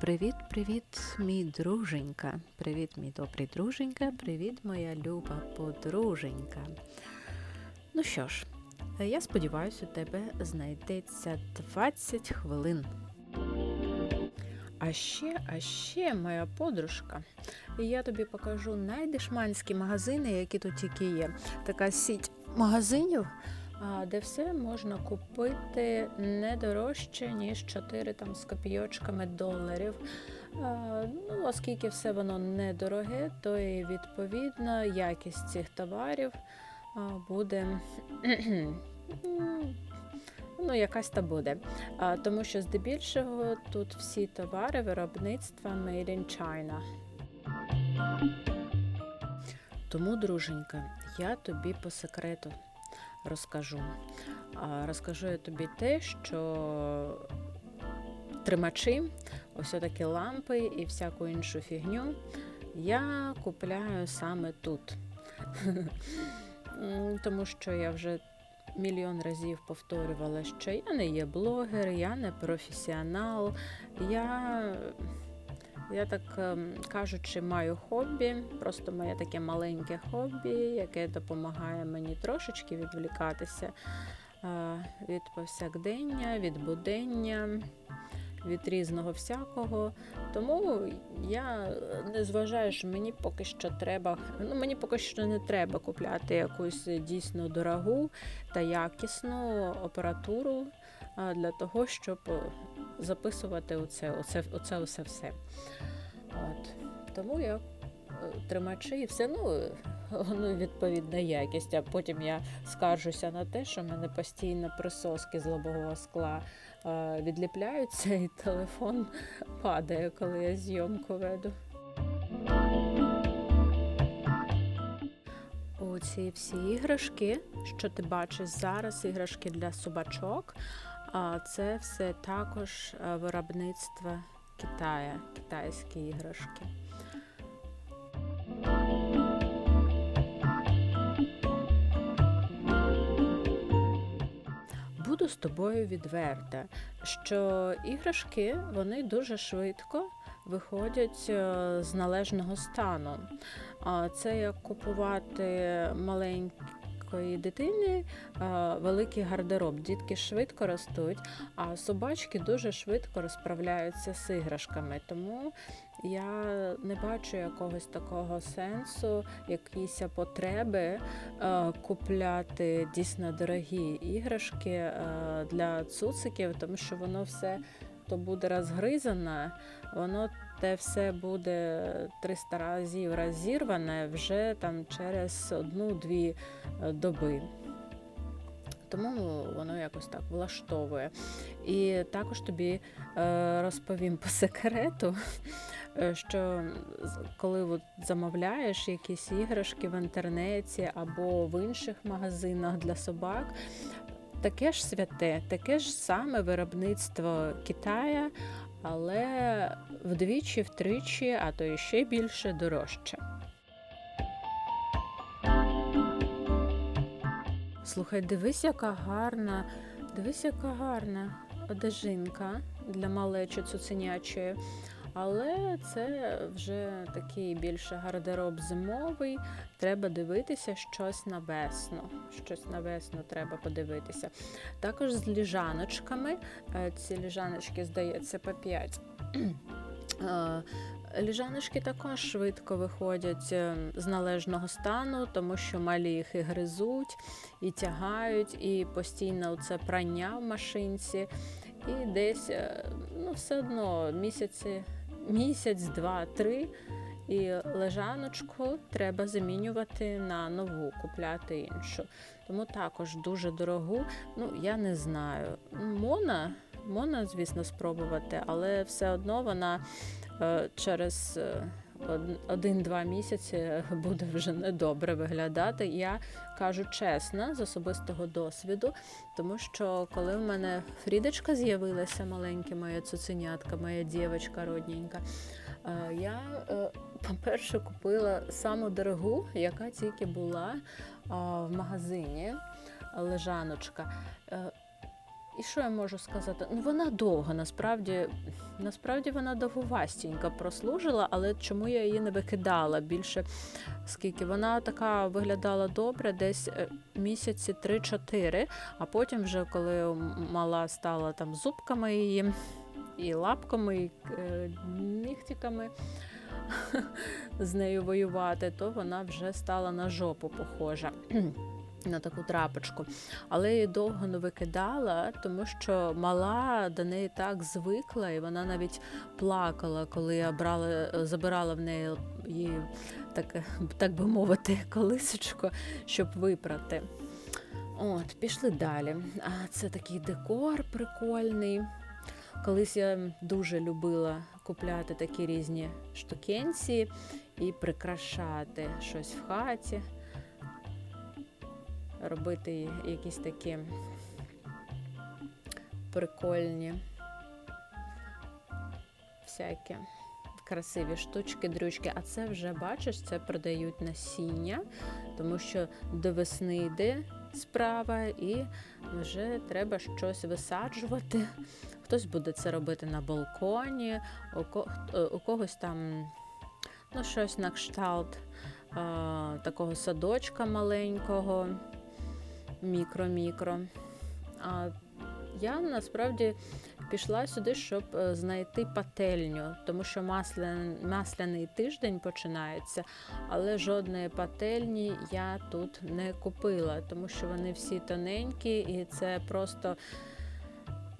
Привіт-привіт, мій друженька. Привіт, мій добрий друженька. Привіт, моя люба подруженька. Ну що ж, я сподіваюся, у тебе знайдеться 20 хвилин. А ще, а ще, моя подружка, я тобі покажу найдешманські магазини, які тут тільки є. Така сіть магазинів, де все можна купити не дорожче, ніж 4 там, з копійочками доларів. Ну, оскільки все воно недороге, то і відповідно якість цих товарів буде. Ну, якась та буде. А, тому що здебільшого тут всі товари виробництва Made in China. Тому, друженька, я тобі по секрету розкажу. Розкажу я тобі те, що тримачі, ось такі лампи і всяку іншу фігню я купляю саме тут. Тому що я вже мільйон разів повторювала, що я не є блогер, я не професіонал, я, я так ем, кажучи, маю хобі, просто моє таке маленьке хобі, яке допомагає мені трошечки відволікатися е, від повсякдення, від будення. Від різного всякого. Тому я не зважаю, що мені поки що треба. Ну, мені поки що не треба купляти якусь дійсно дорогу та якісну апаратуру для того, щоб записувати оце, оце, оце, оце все. От. Тому я е, тримачі і все, ну, ну, відповідна якість. А потім я скаржуся на те, що в мене постійно присоски з лобового скла е, відліпляються, і телефон падає, коли я зйомку веду. Оці всі іграшки, що ти бачиш зараз, іграшки для собачок, це все також е, виробництво Китая, китайські іграшки. Буду з тобою відверта, що іграшки вони дуже швидко виходять е, з належного стану. Це як купувати маленької дитини е, великий гардероб. Дітки швидко ростуть, а собачки дуже швидко розправляються з іграшками. Тому я не бачу якогось такого сенсу, якісь потреби е, купляти дійсно дорогі іграшки е, для цуциків, тому що воно все то буде розгризане, воно те все буде 300 разів розірване вже там через одну-дві е, доби. Тому воно якось так влаштовує. І також тобі е, розповім по секрету, е, що коли от замовляєш якісь іграшки в інтернеті або в інших магазинах для собак, таке ж святе, таке ж саме виробництво Китая, але вдвічі, втричі, а то і ще більше дорожче. Слухай, дивись, яка гарна, дивись, яка гарна одежинка для малечі цуценячої. Але це вже такий більше гардероб зимовий. Треба дивитися щось на весну. Щось на весну треба подивитися. Також з ліжаночками. Е, Ці ліжаночки, здається, по 5. Е, Ліжаночки також швидко виходять е, з належного стану, тому що малі їх і гризуть, і тягають, і постійно це прання в машинці. І десь ну, все одно місяці, місяць, два, три. І лежаночку треба замінювати на нову, купляти іншу. Тому також дуже дорогу. Ну, я не знаю. Мона, Мона, звісно, спробувати, але все одно вона е, через е, один-два місяці буде вже недобре виглядати. Я кажу чесно, з особистого досвіду, тому що коли в мене Фрідочка з'явилася, маленьке моя цуценятка, моя дівчинка родненька, е, я, е, по-перше, купила саму дорогу, яка тільки була в магазині лежаночка. І що я можу сказати? Ну вона довго, насправді, насправді вона довговастенько прослужила, але чому я її не викидала більше? Скільки вона така виглядала добре, десь е, місяці 3-4, а потім, вже коли мала стала там зубками її, і лапками, і е, нігтиками з нею воювати, то вона вже стала на жопу похожа. На таку трапочку, але її довго не викидала, тому що мала до неї так звикла, і вона навіть плакала, коли я брала, забирала в неї її, так, так би мовити, колисочку, щоб випрати. От, пішли далі. А це такий декор прикольний. Колись я дуже любила купляти такі різні штукенці і прикрашати щось в хаті, робити якісь такі прикольні всякі красиві штучки, дрючки. А це вже бачиш, це продають насіння, тому що до весни йде справа, і вже треба щось висаджувати. Хтось буде це робити на балконі, у, е, когось там ну, щось на кшталт а, такого садочка маленького, мікро-мікро. А я насправді пішла сюди, щоб е, знайти пательню, тому що маслян, масляний тиждень починається, але жодної пательні я тут не купила, тому що вони всі тоненькі, і це просто,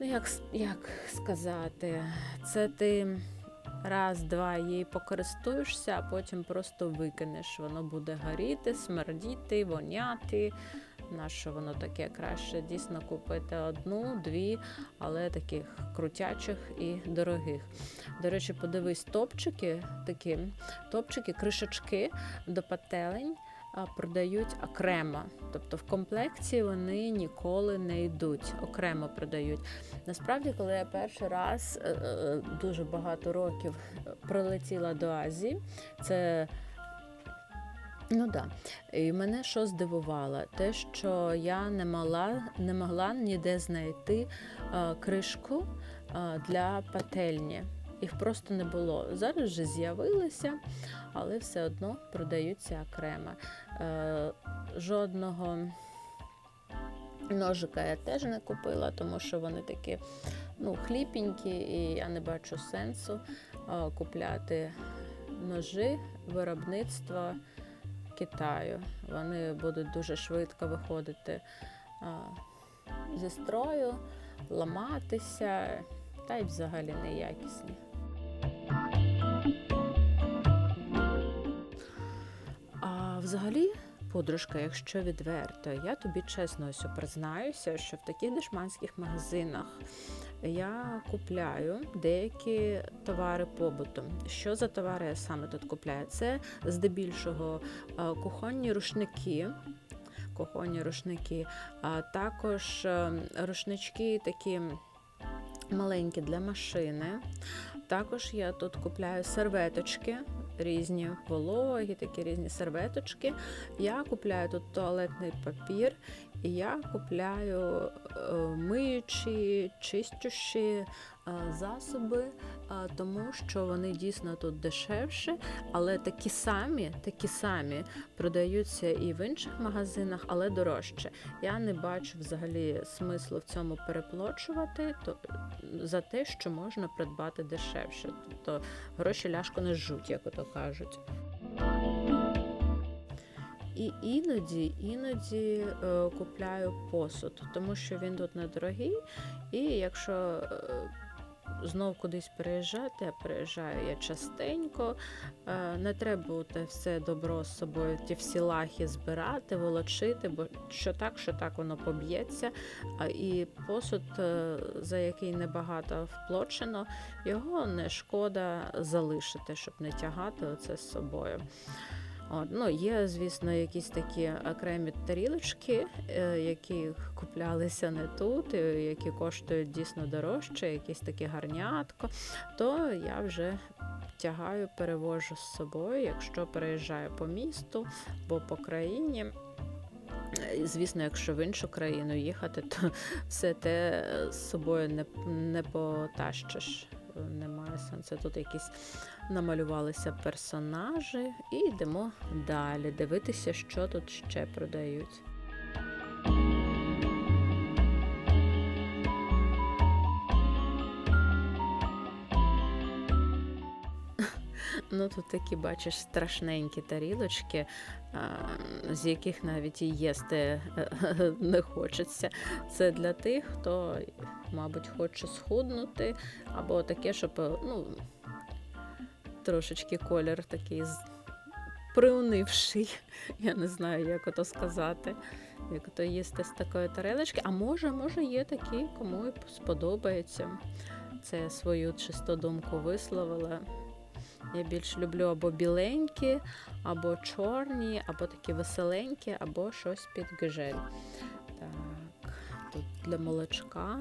ну як, як сказати, це ти. Раз-два її покористуєшся, а потім просто викинеш. Воно буде горіти, смердіти, воняти. На що воно таке краще дійсно купити одну, дві, але таких крутячих і дорогих. До речі, подивись, топчики такі, топчики, кришечки до пателень продають окремо. Тобто в комплекції вони ніколи не йдуть, окремо продають. Насправді, коли я перший раз е, е, дуже багато років прилетіла до Азії, це Ну да. І мене що здивувало? Те, що я не могла, не могла ніде знайти е, кришку е, для пательні. Їх просто не було. Зараз вже з'явилися, але все одно продаються окремо. Е, жодного ножика я теж не купила, тому що вони такі ну, хліпенькі, і я не бачу сенсу е, купляти ножи виробництва. Китаю. Вони будуть дуже швидко виходити зі строю, ламатися, та й взагалі неякісні. А взагалі, подружка, якщо відверто, я тобі чесно ось признаюся, що в таких дешманських магазинах я купляю деякі товари побуту. Що за товари я саме тут купляю? Це здебільшого е, кухонні рушники. Кухонні рушники, а також е, рушнички такі маленькі для машини. Також я тут купляю серветочки, різні вологі, такі різні серветочки. Я купляю тут туалетний папір, я купляю е, миючі, чистющі е, засоби, е, тому що вони дійсно тут дешевші, але такі самі, такі самі продаються і в інших магазинах, але дорожче. Я не бачу взагалі смислу в цьому переплачувати за те, що можна придбати дешевше. Тобто гроші ляшко не жуть, як ото кажуть. І іноді, іноді е, купляю посуд, тому що він тут недорогий. І якщо е, знов кудись переїжджати, а переїжджаю я частенько, е, не треба те все добро з собою, ті всі лахи збирати, волочити, бо що так, що так воно поб'ється. А І посуд, е, за який небагато вплочено, його не шкода залишити, щоб не тягати оце з собою. Ну, є, звісно, якісь такі окремі тарілочки, е, які куплялися не тут, е, які коштують дійсно дорожче, якісь такі гарнятко, то я вже тягаю, перевожу з собою, якщо переїжджаю по місту або по країні. Е, Звісно, якщо в іншу країну їхати, то все те з собою не, не потащиш. Немає сенсу. Тут якісь намалювалися персонажі, і йдемо далі дивитися, що тут ще продають. Ну, тут такі, бачиш, страшненькі тарілочки, з яких навіть і їсти е, не хочеться. Це для тих, хто, мабуть, хоче схуднути, або таке, щоб е, ну, трошечки колір такий приунивший. Я не знаю, як ото сказати. Як то їсти з такої тарелочки. А може, може, є такі, кому і сподобається. Це свою чисту думку висловила. Я більш люблю або біленькі, або чорні, або такі веселенькі, або щось під гжель. Так, тут для молочка.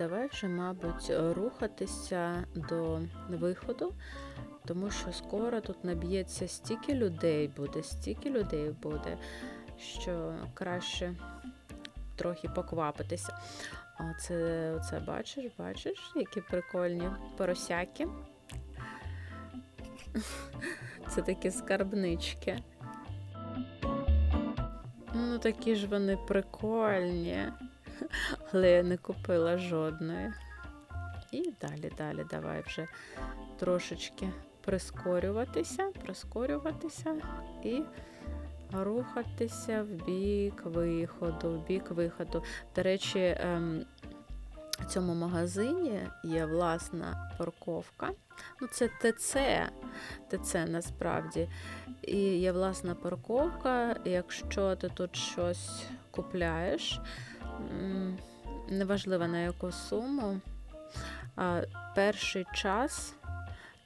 Давай вже, мабуть, рухатися до виходу, тому що скоро тут наб'ється стільки людей буде, стільки людей буде, що краще трохи поквапитися. Оце, оце бачиш, бачиш, які прикольні поросяки. Це такі скарбнички. Ну, такі ж вони прикольні але я не купила жодної. І далі, далі, давай вже трошечки прискорюватися, прискорюватися і рухатися в бік виходу, в бік виходу. До речі, ем, в цьому магазині є власна парковка. Ну, це ТЦ, ТЦ насправді. І є власна парковка. Якщо ти тут щось купляєш, неважливо на яку суму, перший час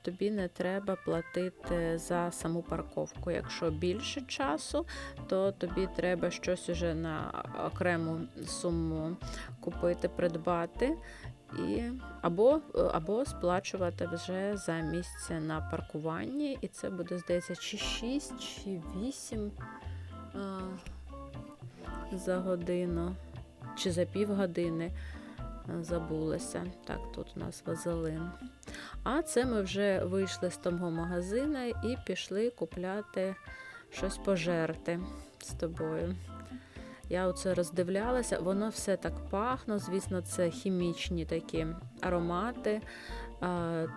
тобі не треба платити за саму парковку. Якщо більше часу, то тобі треба щось уже на окрему суму купити, придбати. І, або, або сплачувати вже за місце на паркуванні, і це буде, здається, чи 6, чи 8 а, за годину, чи за півгодини. А, Забулася. Так, тут у нас вазелин. А це ми вже вийшли з того магазину і пішли купляти щось пожерти з тобою. Я оце роздивлялася, воно все так пахне. Звісно, це хімічні такі аромати.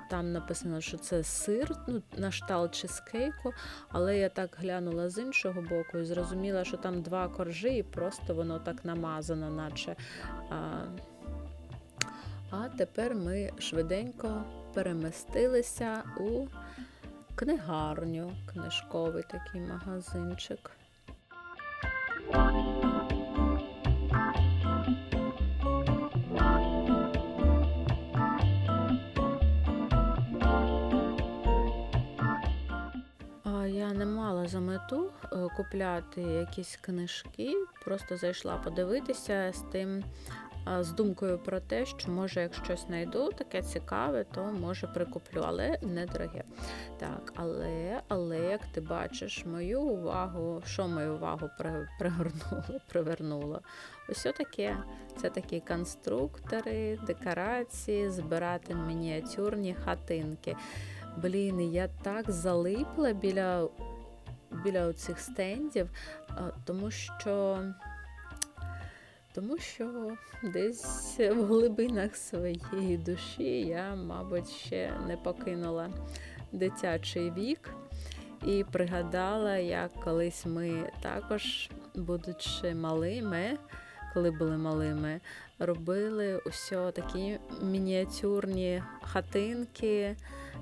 Там написано, що це сир, ну, на штал чизкейку, але я так глянула з іншого боку і зрозуміла, що там два коржі, і просто воно так намазано, наче. А тепер ми швиденько перемістилися у книгарню, книжковий такий магазинчик. Мету е, купляти якісь книжки, просто зайшла подивитися з тим, з думкою про те, що може, як щось знайду, таке цікаве, то може прикуплю, але недороге. Так, але, але як ти бачиш, мою увагу, що мою увагу пригорнуло, привернуло? Ось таке. Це такі конструктори, декорації, збирати мініатюрні хатинки. Блін, я так залипла біля, біля цих стендів, тому що. Тому що десь в глибинах своєї душі я, мабуть, ще не покинула дитячий вік і пригадала, як колись ми також, будучи малими, коли були малими, робили усе такі мініатюрні хатинки,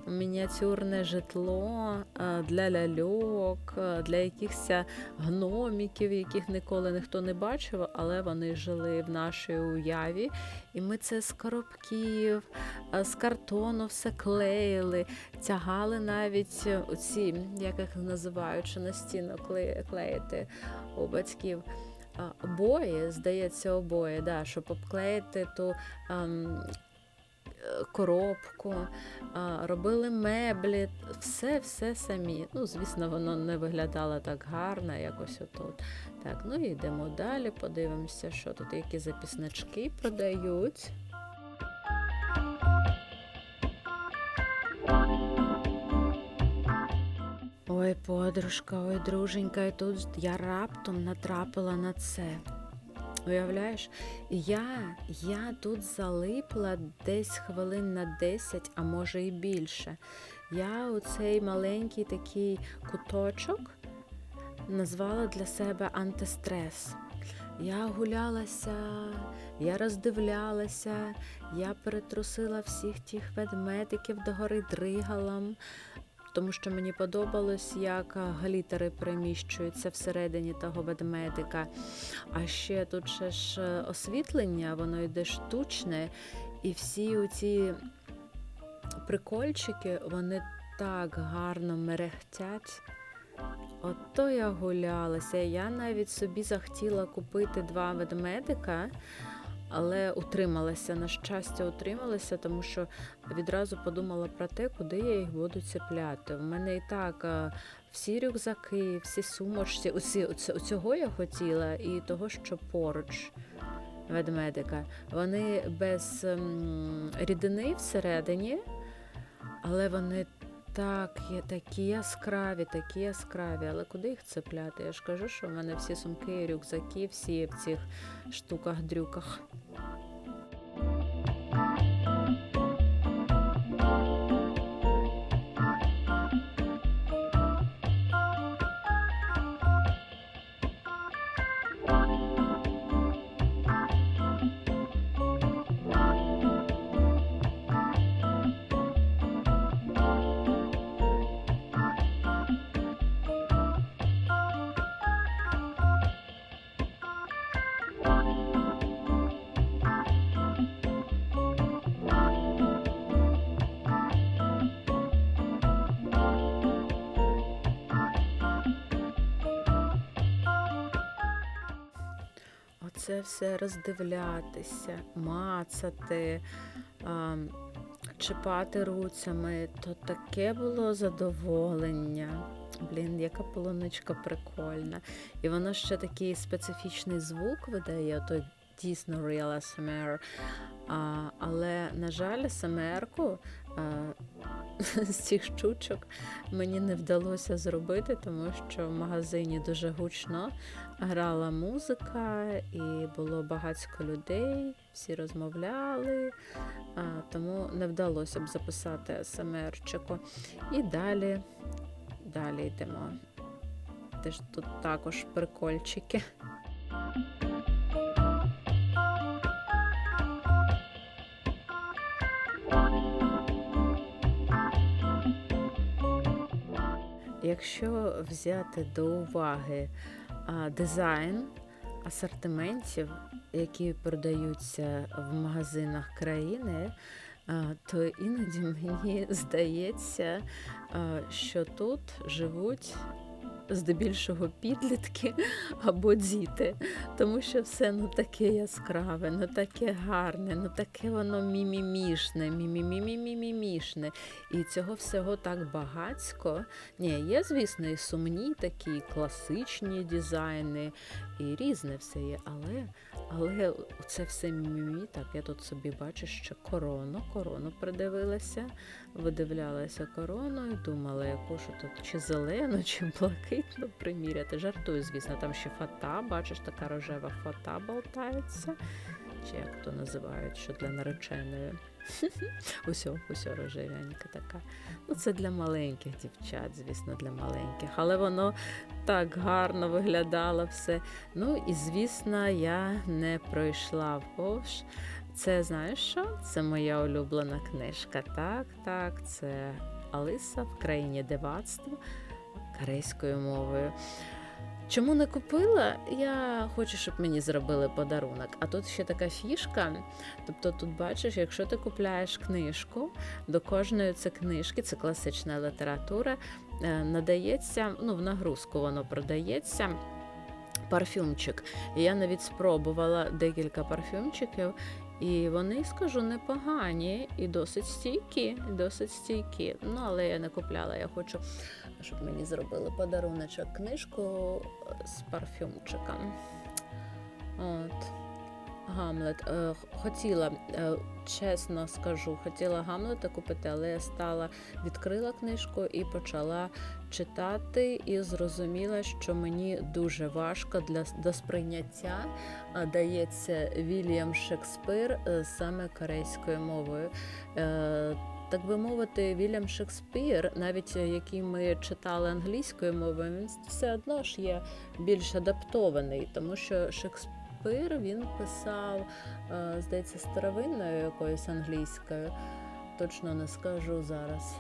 мініатюрне житло е, для ляльок, е, для якихось гноміків, яких ніколи ніхто не бачив, але вони жили в нашій уяві. І ми це з коробків, е, з картону все клеїли, тягали навіть оці, як їх називають, що на стіну клеїти у батьків. А, Обої, здається, обої, да, щоб обклеїти ту ем, коробку, робили меблі, все, все самі. Ну, звісно, воно не виглядало так гарно, якось отут. Так, ну йдемо далі, подивимося, що тут які записнички продають. Ой, подружка, ой, друженька, і тут я раптом натрапила на це. Уявляєш, я, я тут залипла десь хвилин на 10, а може і більше. Я оцей маленький такий куточок назвала для себе антистрес. Я гулялася, я роздивлялася, я перетрусила всіх тих ведмедиків догори дригалом, тому що мені подобалось, як а, глітери переміщуються всередині того ведмедика. А ще тут ще ж е, освітлення, воно йде штучне, і всі ці прикольчики, вони так гарно мерехтять. Ото я гулялася. Я навіть собі захотіла купити два ведмедика, але утрималася. На щастя, утрималася, тому що відразу подумала про те, куди я їх буду цепляти. У мене і так всі рюкзаки, всі сумочці, усі, цього я хотіла, і того, що поруч ведмедика. Вони без ем, рідини всередині, але вони так, є такі яскраві, такі яскраві. Але куди їх цепляти? Я ж кажу, що в мене всі сумки рюкзаки, всі в цих штуках-дрюках. Bye. Оце все роздивлятися, мацати, чіпати руцями, то таке було задоволення. Блін, яка полуничка прикольна. І воно ще такий специфічний звук видає, той дійсно real ASMR. А, але, на жаль, СМР-ку з цих штучок мені не вдалося зробити, тому що в магазині дуже гучно грала музика, і було багатько людей, всі розмовляли, тому не вдалося б записати СМРчику. І далі, далі йдемо. Теж тут також прикольчики. Якщо взяти до уваги дизайн асортиментів, які продаються в магазинах країни, то іноді мені здається, що тут живуть здебільшого підлітки або діти, тому що все ну таке яскраве, ну таке гарне, ну таке воно мімімішне, мімімімімімішне. І цього всього так багацько. Ні, є, звісно, і сумні такі класичні дизайни, і різне все є, але, але це все мімімі. Так, я тут собі бачу, що корону, корону придивилася, видивлялася корону і думала, яку ж тут чи зелену, чи блакитну приміряти. Жартую, звісно, там ще фата, бачиш, така рожева фата болтається, чи як то називають, що для нареченої. Усьо, усьо рожевенька така. Ну, це для маленьких дівчат, звісно, для маленьких. Але воно так гарно виглядало все. Ну і звісно, я не пройшла повз. Це знаєш що? Це моя улюблена книжка. Так, так, це Алиса в країні дивацтва корейською мовою. Чому не купила? Я хочу, щоб мені зробили подарунок. А тут ще така фішка. Тобто, тут бачиш, якщо ти купляєш книжку, до кожної це книжки, це класична література, е, надається, ну, в нагрузку воно продається. Парфюмчик. Я навіть спробувала декілька парфюмчиків, і вони, скажу, непогані і досить стійкі, досить стійкі. Ну, але я не купляла. Я хочу, щоб мені зробили подаруночок книжку з парфюмчиком. От. Гамлет. Е, Хотіла, е, чесно скажу, хотіла Гамлета купити, але я стала, відкрила книжку і почала читати, і зрозуміла, що мені дуже важко для до сприйняття дається Вільям Шекспир е, саме корейською мовою. Так би мовити, Вільям Шекспір, навіть який ми читали англійською мовою, він все одно ж є більш адаптований, тому що Шекспір він писав, е, здається, старовинною якоюсь англійською. Точно не скажу зараз.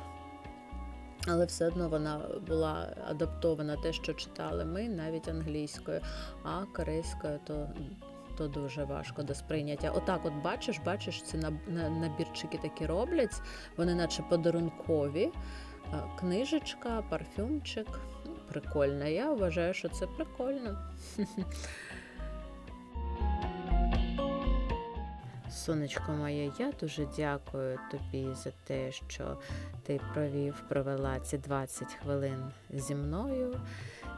Але все одно вона була адаптована те, що читали ми, навіть англійською, а корейською то, то дуже важко до сприйняття. Отак, от бачиш, бачиш, ці набірчики такі роблять, вони наче подарункові. Книжечка, парфюмчик. Прикольно. Я вважаю, що це прикольно. Сонечко моє, я дуже дякую тобі за те, що ти провів, провела ці 20 хвилин зі мною.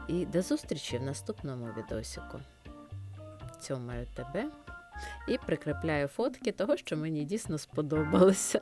І до зустрічі в наступному відосику. Цьомаю тебе і прикріпляю фотки того, що мені дійсно сподобалося.